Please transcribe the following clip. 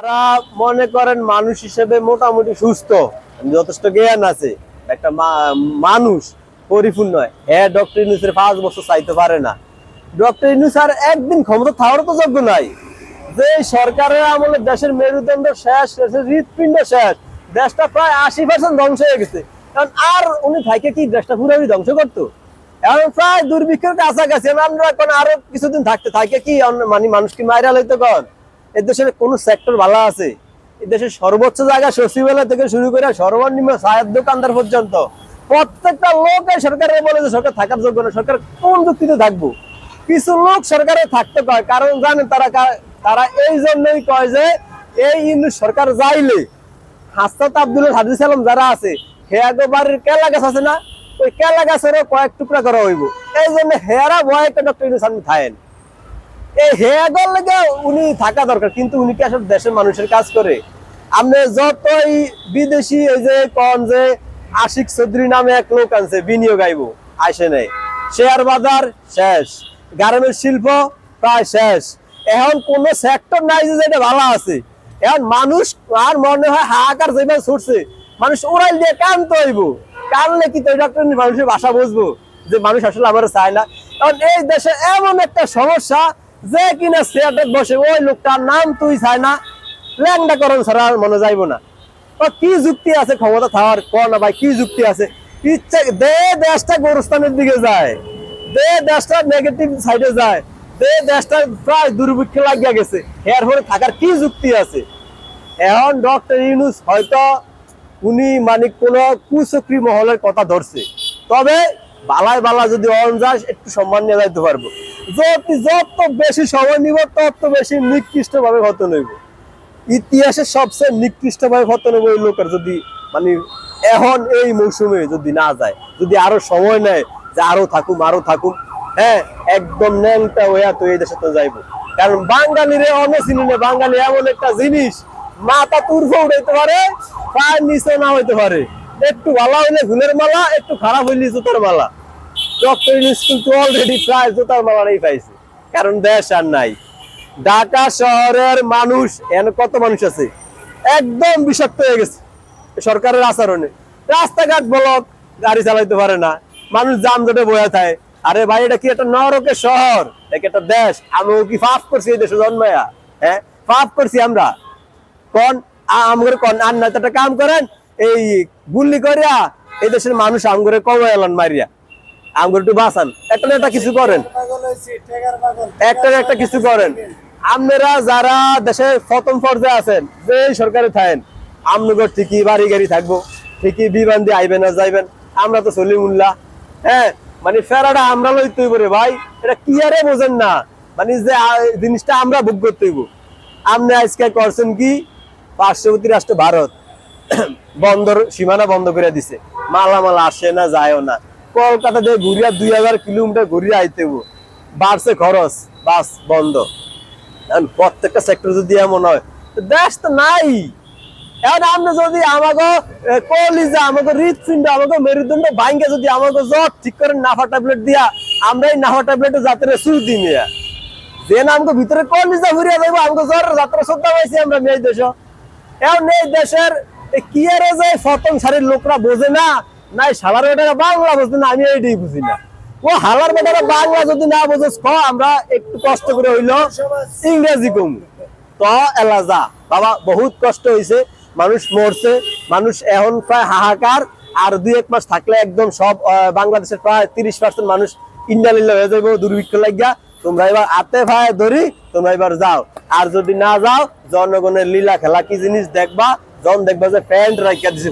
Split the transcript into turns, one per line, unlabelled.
তারা মনে করেন মানুষ হিসেবে মোটামুটি সুস্থ। যথেষ্ট জ্ঞান আছে। একটা মানুষ পরিপূর্ণ। হ্যাঁ ডক্টর ইউনুসের পাঁচ বছর চাইতে পারে না। ডক্টর ইউনুস আর একদিন ক্ষমতা থাকারও তো যোগ্য নাই। যে সরকারের আমলে দেশের মেরুদণ্ড শেষ হৃৎপিণ্ড শেষ, দেশটা প্রায় আশি পার্সেন্ট ধ্বংস হয়ে গেছে। কারণ আর উনি থাকে কি দেশটা পুরোপুরি ধ্বংস করতো? এখন প্রায় দুর্ভিক্ষের কাছাকাছি। আমরা এখন আরও কিছুদিন থাকতে থাকে কি? মানে মানুষ কি মাইরা লইতে কন? এ দেশের কোন সেক্টর ভালো আছে। এই দেশের সর্বোচ্চ জায়গা সচিবালয় থেকে শুরু করে সর্বনিম্ন চায়ের দোকানদার পর্যন্ত প্রত্যেকটা লোক সরকারের বলে যে সরকার থাকার যোগ্য না, সরকার কোন যুক্তিতে থাকব? কিছু লোক সরকারে থাকতে কয় কারণ জানেন তারা তারা এই জন্যই কয় যে এই ইন্দু সরকার যাইলে হাসনাত আব্দুল হাদিস আলম যারা আছে হেয়াগো বাড়ির কেলা গাছ আছে না? ওই কেলা গাছেরও কয়েক টুকরা করা হইব। এই জন্য হেয়ারা ভয় একটা ডক্টর ইউনুস সামনে থাকেন। এই উনি থাকা দরকার, কিন্তু উনি কি আসলে দেশের মানুষের কাজ করে? যতই বিদেশি এই যে কন যে আশিক চৌধুরী নামে এক লোক আনছে, বিনিয়োগ আইব আসে নাই। শেয়ার বাজার শেষ গার্মেন্ট শিল্প প্রায় শেষ। এখন কোন সেক্টর নাই যে যেটা ভালো আছে। এখন মানুষ আর মনে হয় হাহাকার যেভাবে ছুটছে, মানুষ উড়াল দিয়ে কান্ত হইব। কানলে কি তো মানুষের ভাষা বুঝব, যে মানুষ আসলে আমার চায় না। কারণ এই দেশে এমন একটা সমস্যা যে কিনা চেয়ারটা বসে, ওই লোকটার নাম তুই চাই না। ল্যাংডা করণ ছাড়া মনে যাইব না। কি যুক্তি আছে, ক্ষমতা থাকার কর না ভাই, কি যুক্তি আছে? ইচ্ছে, দে দেশটা গোরস্থানের দিকে যায়। দে দেশটা নেগেটিভ সাইডে যায়। দে দেশটা প্রায় দুর্ভিক্ষ লাগিয়া গেছে। এর ফলে থাকার কি যুক্তি আছে? এখন ডক্টর ইউনুস হয়তো উনি মানে কোন কুচক্রি মহলের কথা ধরছে। তবে বালায় বালা যদি অন যায় একটু সম্মান নিয়ে যাইতে পারব। যত যত বেশি সময় নিব, তত বেশি নিকৃষ্ট ভাবে পতন হইব। ইতিহাসের সবচেয়ে নিকৃষ্ট ভাবে পতন হইব ওই লোকের যদি মানে এখন এই মৌসুমে যদি না যায়, যদি আরও সময় নেয় যে আরও থাকুম আরও থাকুম হ্যাঁ একদম ন্যাংটা হইয়া তো এই দেশে তো যাইবো। কারণ বাঙালিরে অন্য চিনি না, বাঙালি এমন একটা জিনিস, মাথা তুরফে উঠাইতে পারে, পায়ের নিচে না হইতে পারে। একটু ভালো হইলে ফুলের মালা, একটু খারাপ হইলে জুতার মালা। ডক্টর কিন্তু অলরেডি প্রায় জুতার মালাটাই পাইছে। কারণ দেশ আর নাই। ঢাকা শহরের মানুষ এখানে কত মানুষ আছে? একদম বিষাক্ত হয়ে গেছে। সরকারের আচরণে। রাস্তাঘাট ব্লক গাড়ি চালাইতে পারে না। মানুষ যানজটে বয়ে থাকে। আরে ভাই, এটা কি একটা নরকের শহর? একটা দেশ? আমি কি পাপ করছি এই দেশে জন্মায়া? হ্যাঁ পাপ করছি আমরা। কোন, আমগরে কোন, আর না একটা কাম করেন, এই গুল্লি করিয়া এই দেশের মানুষ আমগরে কমাই এলান মারিয়া। আমগরে একটু বাঁচান। একটা একটা কিছু করেন। একটা একটা কিছু করেন। আপনারা যারা দেশের প্রথম পর্যায়ে আছেন, যে সরকারে থাকেন, আমনগর ঠিকই বাড়ি গাড়ি থাকব, ঠিকই বিমান দিয়ে আইবেন আর যাইবেন। আমরা তো চলি উল্লা হ্যাঁ মানে ফেরাটা আমরা লইতে হইব রে ভাই। এটা কি আরে বোঝেন না। মানে যে জিনিসটা আমরা ভোগ করতে হইব। আপনি আজকে করছেন কি? পার্শ্ববর্তী রাষ্ট্র ভারত। বন্দর, সীমানা বন্ধ করে দিছে। মালামাল আসে না, যায়ও না। কলকাতা দিয়ে ঘুরিয়া দুই হাজার কিলোমিটার ঘুরিয়া আইতে বাড়ছে খরচ, বাস বন্ধ। প্রত্যেকটা সেক্টর যদি এমন হয় দেশ তো নাই। এখন আপনি যদি আমাকে আমাকে হৃৎপিণ্ড, আমাকে মেরুদণ্ড ভাঙ্গে যদি আমাকে জ্বর ঠিক করে নাফা ট্যাবলেট দিয়া, আমরা এই নাফা ট্যাবলেটে যাত্রা সুর দিই মিয়া। যে না আমাকে ভিতরে কলিজা ঘুরিয়া দেবো আমাকে জ্বর যাত্রা শ্রদ্ধা পাইছি আমরা মেয়ে দেশ। এখন এই দেশের কি আরে যে ফতন সারির লোকরা বোঝে না নাই সালার বেটারা বাংলা বোঝে না, আমি এইটাই বুঝি না। ও হালার বেটারা বাংলা যদি না বোঝে ক, আমরা একটু কষ্ট করে হইল, ইংরেজি কম। তো, এলা যা। বাবা, বহুত কষ্ট হয়েছে মানুষ মরছে, মানুষ এখন প্রায় হাহাকার, আর দুই এক মাস থাকলে একদম সব বাংলাদেশের প্রায় তিরিশ পার্সেন্ট মানুষ ইন্ডিয়া হয়ে যাব দুর্ভিক্ষ লাগিয়া। তোমরা এবার আতে ভাই ধরি, তোমরা এবার যাও। আর যদি না যাও, জনগণের লীলা খেলা কি জিনিস দেখবা? জন দেখবা যে প্যান্ট রাখিয়া দিছে।